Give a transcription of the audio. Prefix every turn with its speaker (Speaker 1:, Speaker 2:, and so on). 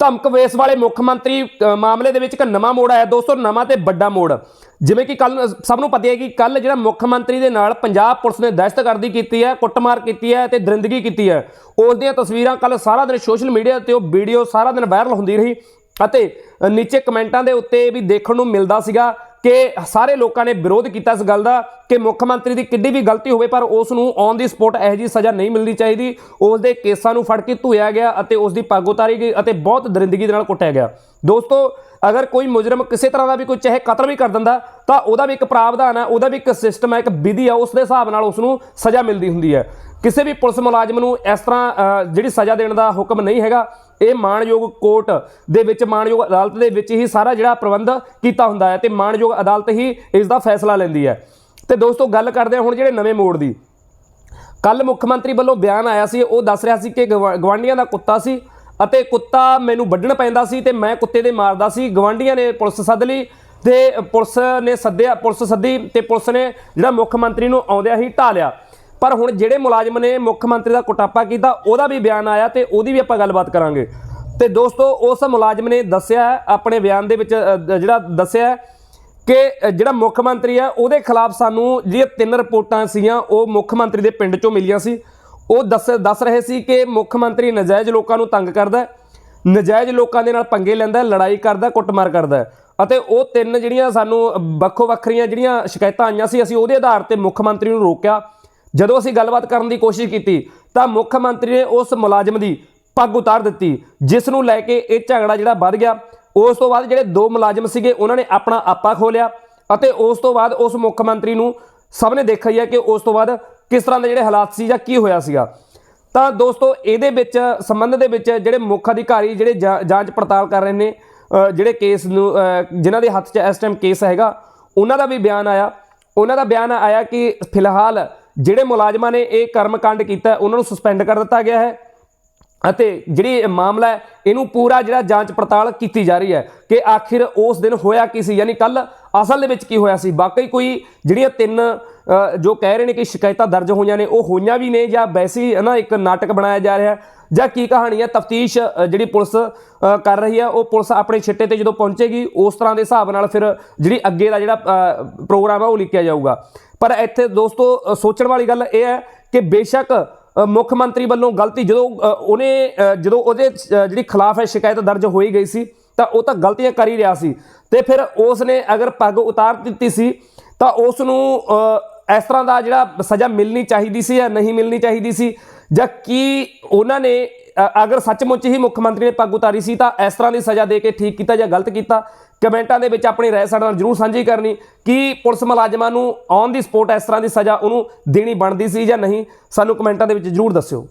Speaker 1: ਧਮਕ ਵੇਸ ਵਾਲੇ ਮੁੱਖ ਮੰਤਰੀ ਮਾਮਲੇ ਦੇ ਵਿੱਚ ਇੱਕ ਨਵਾਂ ਮੋੜ ਆਇਆ ਦੋਸਤੋ ਨਵਾਂ ਤੇ ਵੱਡਾ ਮੋੜ। ਜਿਵੇਂ ਕਿ ਕੱਲ ਸਭ ਨੂੰ ਪਤਾ ਹੈ ਕਿ ਕੱਲ ਜਿਹੜਾ ਮੁੱਖ ਮੰਤਰੀ ਦੇ ਨਾਲ ਪੰਜਾਬ ਪੁਲਿਸ ਨੇ ਦਹਿਸ਼ਤਗਰਦੀ ਕੀਤੀ ਹੈ, ਕੁੱਟਮਾਰ ਕੀਤੀ ਹੈ ਤੇ ਦਰਿੰਦਗੀ ਕੀਤੀ ਹੈ। ਉਸ ਦੀਆਂ ਤਸਵੀਰਾਂ ਕੱਲ ਸਾਰਾ ਦਿਨ ਸੋਸ਼ਲ ਮੀਡੀਆ ਤੇ ਉਹ ਵੀਡੀਓ ਸਾਰਾ ਦਿਨ ਵਾਇਰਲ ਹੁੰਦੀ ਰਹੀ ਅਤੇ ਨੀਚੇ ਕਮੈਂਟਾਂ ਦੇ ਉੱਤੇ ਵੀ ਦੇਖਣ ਨੂੰ ਮਿਲਦਾ ਸੀਗਾ। ਕਿ ਸਾਰੇ ਲੋਕਾਂ ਨੇ ਵਿਰੋਧ ਕੀਤਾ ਇਸ ਗੱਲ ਦਾ ਕਿ ਮੁੱਖ ਮੰਤਰੀ ਦੀ ਕਿੱਡੀ ਵੀ ਗਲਤੀ ਹੋਵੇ, ਪਰ ਉਸ ਨੂੰ ਔਨ ਦੀ ਸਪੋਟ ਇਹੋ ਜਿਹੀ ਸਜ਼ਾ ਨਹੀਂ ਮਿਲਣੀ ਚਾਹੀਦੀ। ਉਸ ਦੇ ਕੇਸਾਂ ਨੂੰ ਫੜ ਕੇ ਧੋਇਆ ਗਿਆ ਅਤੇ ਉਸ ਦੀ ਪੱਗ ਉਤਾਰੀ ਗਈ ਅਤੇ ਬਹੁਤ ਦਰਿੰਦਗੀ ਦੇ ਨਾਲ ਕੁੱਟਿਆ ਗਿਆ। ਦੋਸਤੋ, ਅਗਰ ਕੋਈ ਮੁਜਰਮ ਕਿਸੇ ਤਰ੍ਹਾਂ ਦਾ ਵੀ ਕੋਈ ਚਾਹੇ ਕਤਲ ਵੀ ਕਰ ਦਿੰਦਾ, ਤਾਂ ਉਹਦਾ ਵੀ ਇੱਕ ਪ੍ਰਾਵਧਾਨ ਹੈ ਉਹਦਾ ਵੀ ਇੱਕ ਸਿਸਟਮ ਹੈ ਇੱਕ ਵਿਧੀ ਹੈ ਉਸ ਦੇ ਹਿਸਾਬ ਨਾਲ ਉਸ ਨੂੰ ਸਜ਼ਾ ਮਿਲਦੀ ਹੁੰਦੀ ਹੈ। ਕਿਸੇ ਵੀ ਪੁਲਿਸ ਮੁਲਾਜ਼ਮ ਨੂੰ ਇਸ ਤਰ੍ਹਾਂ ਜਿਹੜੀ ਸਜ਼ਾ ਦੇਣ ਦਾ ਹੁਕਮ ਨਹੀਂ ਹੈਗਾ ਇਹ ਮਾਣਯੋਗ ਕੋਰਟ ਦੇ ਵਿੱਚ, ਮਾਣਯੋਗ ਅਦਾਲਤ ਦੇ ਵਿੱਚ ਹੀ ਸਾਰਾ ਜਿਹੜਾ ਪ੍ਰਬੰਧ ਕੀਤਾ ਹੁੰਦਾ ਹੈ ਤੇ ਮਾਣਯੋਗ ਅਦਾਲਤ ਹੀ ਇਸ ਦਾ ਫੈਸਲਾ ਲੈਂਦੀ ਹੈ। ਤੇ ਦੋਸਤੋ, ਗੱਲ ਕਰਦੇ ਹਾਂ ਹੁਣ ਜਿਹੜੇ ਨਵੇਂ ਮੋੜ ਦੀ। ਕੱਲ ਮੁੱਖ ਮੰਤਰੀ ਵੱਲੋਂ ਬਿਆਨ ਆਇਆ ਸੀ, ਉਹ ਦੱਸ ਰਿਹਾ ਸੀ ਕਿ ਗਵਾ- ਦਾ ਕੁੱਤਾ ਸੀ ਅਤੇ ਕੁੱਤਾ ਮੈਨੂੰ ਵੱਢਣ ਪੈਂਦਾ ਸੀ ਤੇ ਮੈਂ ਕੁੱਤੇ ਦੇ ਮਾਰਦਾ ਸੀ। ਗਵਾਂਢੀਆਂ ਨੇ ਪੁਲਿਸ ਸੱਦ ਲਈ ਤੇ ਪੁਲਿਸ ਨੇ ਸੱਦਿਆ, ਪੁਲਿਸ ਸੱਦੀ ਤੇ ਪੁਲਿਸ ਨੇ ਜਿਹੜਾ ਮੁੱਖ ਮੰਤਰੀ ਨੂੰ ਆਉਂਦਿਆਂ ਹੀ ਢਾ ਲਿਆ। ਪਰ ਹੁਣ ਜਿਹੜੇ ਮੁਲਾਜ਼ਮ ਨੇ ਮੁੱਖ ਮੰਤਰੀ ਦਾ ਕੁਟਾਪਾ ਕੀਤਾ ਉਹਦਾ ਵੀ ਬਿਆਨ ਆਇਆ ਤੇ ਉਹਦੀ ਵੀ ਆਪਾਂ ਗੱਲਬਾਤ ਕਰਾਂਗੇ। ਤੇ ਦੋਸਤੋ ਉਸ ਮੁਲਾਜ਼ਮ ਨੇ ਦੱਸਿਆ ਆਪਣੇ ਬਿਆਨ ਦੇ ਵਿੱਚ ਜਿਹੜਾ ਦੱਸਿਆ ਕਿ ਜਿਹੜਾ ਮੁੱਖ ਮੰਤਰੀ ਆ ਉਹਦੇ ਖਿਲਾਫ ਸਾਨੂੰ ਜਿਹੜੀਆਂ ਤਿੰਨ ਰਿਪੋਰਟਾਂ ਸੀਗੀਆਂ ਉਹ ਮੁੱਖ ਮੰਤਰੀ ਦੇ ਪਿੰਡ ਚੋਂ ਮਿਲੀਆਂ ਸੀ। ਉਹ ਦੱਸ ਦੱਸ ਰਹੇ ਸੀ ਕਿ ਮੁੱਖ ਮੰਤਰੀ ਨਜਾਇਜ਼ ਲੋਕਾਂ ਨੂੰ ਤੰਗ ਕਰਦਾ ਹੈ, ਨਜਾਇਜ਼ ਲੋਕਾਂ ਦੇ ਨਾਲ ਪੰਗੇ ਲੈਂਦਾ ਲੜਾਈ ਕਰਦਾ ਕੁੱਟਮਾਰ ਕਰਦਾ ਅਤੇ ਉਹ ਤਿੰਨ ਜਿਹੜੀਆਂ ਸਾਨੂੰ ਵੱਖੋ ਵੱਖਰੀਆਂ ਜਿਹੜੀਆਂ ਸ਼ਿਕਾਇਤਾਂ ਆਈਆਂ ਸੀ ਅਸੀਂ ਉਹਦੇ ਆਧਾਰ ਤੇ ਮੁੱਖ ਮੰਤਰੀ ਨੂੰ ਰੋਕਿਆ। ਜਦੋਂ ਅਸੀਂ ਗੱਲਬਾਤ ਕਰਨ ਦੀ ਕੋਸ਼ਿਸ਼ ਕੀਤੀ ਤਾਂ ਮੁੱਖ ਮੰਤਰੀ ਨੇ ਉਸ ਮੁਲਾਜ਼ਮ ਦੀ ਪੱਗ ਉਤਾਰ ਦਿੱਤੀ, ਜਿਸ ਨੂੰ ਲੈ ਕੇ ਇਹ ਝਗੜਾ ਜਿਹੜਾ ਵੱਧ ਗਿਆ। ਉਸ ਤੋਂ ਬਾਅਦ ਜਿਹੜੇ ਦੋ ਮੁਲਾਜ਼ਮ ਸੀਗੇ, ਉਹਨਾਂ ਨੇ ਆਪਣਾ ਆਪਾ ਖੋਲਿਆ ਅਤੇ ਉਸ ਤੋਂ ਬਾਅਦ ਉਸ ਮੁੱਖ ਮੰਤਰੀ ਨੂੰ ਸਭ ਨੇ ਦੇਖਿਆ ਹੀ ਹੈ ਕਿ ਉਸ ਤੋਂ ਬਾਅਦ ਕਿਸ ਤਰ੍ਹਾਂ ਦੇ ਜਿਹੜੇ ਹਾਲਾਤ ਸੀ ਜਾਂ ਕੀ ਹੋਇਆ ਸੀਗਾ। ਤਾਂ ਦੋਸਤੋ, ਇਹਦੇ ਵਿੱਚ, ਸੰਬੰਧ ਦੇ ਵਿੱਚ ਜਿਹੜੇ ਮੁੱਖ ਅਧਿਕਾਰੀ, ਜਿਹੜੇ ਜਾਂ- ਜਾਂਚ ਪੜਤਾਲ ਕਰ ਰਹੇ ਨੇ ਜਿਹੜੇ ਕੇਸ ਨੂੰ ਜਿਨ੍ਹਾਂ ਦੇ ਹੱਥ 'ਚ ਇਸ ਟਾਈਮ ਕੇਸ ਹੈਗਾ, ਉਹਨਾਂ ਦਾ ਵੀ ਬਿਆਨ ਆਇਆ। ਉਹਨਾਂ ਦਾ ਬਿਆਨ ਆਇਆ ਕਿ ਫਿਲਹਾਲ ਜਿਹੜੇ ਮੁਲਾਜ਼ਮਾਂ ਨੇ ਇਹ ਕਰਮਕਾਂਡ ਕੀਤਾ, ਉਹਨਾਂ ਨੂੰ ਸਸਪੈਂਡ ਕਰ ਦਿੱਤਾ ਗਿਆ ਹੈ ਅਤੇ ਜਿਹੜੀ ਇਹ ਮਾਮਲਾ ਹੈ, ਇਹਨੂੰ ਪੂਰਾ ਜਿਹੜਾ ਜਾਂਚ ਪੜਤਾਲ ਕੀਤੀ ਜਾ ਰਹੀ ਹੈ ਕਿ ਆਖਿਰ ਉਸ ਦਿਨ ਹੋਇਆ ਕੀ ਸੀ? ਯਾਨੀ ਕੱਲ ਅਸਲ ਦੇ ਵਿੱਚ ਕੀ ਹੋਇਆ ਸੀ? ਵਾਕਈ ਕੋਈ ਜਿਹੜੀਆਂ ਤਿੰਨ ਜੋ ਕਹਿ ਰਹੇ ਨੇ ਕਿ ਸ਼ਿਕਾਇਤਾਂ ਦਰਜ ਹੋਈਆਂ ਨੇ, ਉਹ ਹੋਈਆਂ ਵੀ ਨੇ ਜਾਂ ਵੈਸੇ, ਹੀ ਨਾ, ਇੱਕ ਨਾਟਕ ਬਣਾਇਆ ਜਾ ਰਿਹਾ? ਜਾਂ ਕੀ ਕਹਾਣੀ ਹੈ? ਤਫਤੀਸ਼ ਜਿਹੜੀ ਪੁਲਿਸ ਕਰ ਰਹੀ ਹੈ, ਉਹ ਪੁਲਿਸ ਆਪਣੇ ਛਿੱਟੇ ਤੇ ਜਦੋਂ ਪਹੁੰਚੇਗੀ, ਉਸ ਤਰ੍ਹਾਂ ਦੇ ਹਿਸਾਬ ਨਾਲ ਫਿਰ ਜਿਹੜੀ ਅੱਗੇ ਦਾ ਜਿਹੜਾ ਪ੍ਰੋਗਰਾਮ ਹੈ, ਉਹ ਲਿਖਿਆ ਜਾਊਗਾ। ਪਰ ਇੱਥੇ ਦੋਸਤੋ ਸੋਚਣ ਵਾਲੀ ਗੱਲ ਇਹ ਹੈ ਕਿ ਬੇਸ਼ੱਕ ਮੁੱਖ ਮੰਤਰੀ ਵੱਲੋਂ ਗਲਤੀ ਜਦੋਂ ਉਹਨੇ ਜਦੋਂ ਉਹਦੇ ਜਿਹੜੀ ਖਿਲਾਫ ਹੈ, ਸ਼ਿਕਾਇਤ ਦਰਜ ਹੋਈ ਗਈ ਸੀ ਤਾਂ ਉਹ ਤਾਂ ਗਲਤੀਆਂ ਕਰ ਹੀ ਰਿਹਾ ਸੀ। ਤੇ ਫਿਰ ਉਸ ਨੇ ਅਗਰ ਪੱਗ ਉਤਾਰ ਦਿੱਤੀ ਸੀ, ਤਾਂ ਉਸ ਨੂੰ ਇਸ ਤਰ੍ਹਾਂ ਦਾ ਜਿਹੜਾ ਸਜ਼ਾ ਮਿਲਣੀ ਚਾਹੀਦੀ ਸੀ ਜਾਂ ਨਹੀਂ ਮਿਲਣੀ ਚਾਹੀਦੀ ਸੀ, ਜਾਂ ਕੀ ਉਹਨਾਂ ਨੇ ਅਗਰ ਸੱਚਮੁੱਚ ਹੀ ਮੁੱਖ ਮੰਤਰੀ ਨੇ ਪੱਗ ਉਤਾਰੀ ਸੀ, ਤਾਂ ਇਸ ਤਰ੍ਹਾਂ ਦੀ ਸਜ਼ਾ ਦੇ ਕੇ ਠੀਕ ਕੀਤਾ ਜਾਂ ਗਲਤ ਕੀਤਾ, ਕਮੈਂਟਾਂ ਦੇ ਵਿੱਚ ਆਪਣੀ ਰਾਏ ਸਾਡੇ ਨਾਲ ਜਰੂਰ ਸਾਂਝੀ ਕਰਨੀ ਕਿ ਪੁਲਿਸ ਮੁਲਾਜ਼ਮਾਂ ਨੂੰ ਔਨ ਦੀ ਸਪੋਟ ਇਸ ਤਰ੍ਹਾਂ ਦੀ ਸਜ਼ਾ ਉਹਨੂੰ ਦੇਣੀ ਬਣਦੀ ਸੀ ਜਾਂ ਨਹੀਂ, ਸਾਨੂੰ ਕਮੈਂਟਾਂ ਦੇ ਵਿੱਚ ਜਰੂਰ ਦੱਸਿਓ।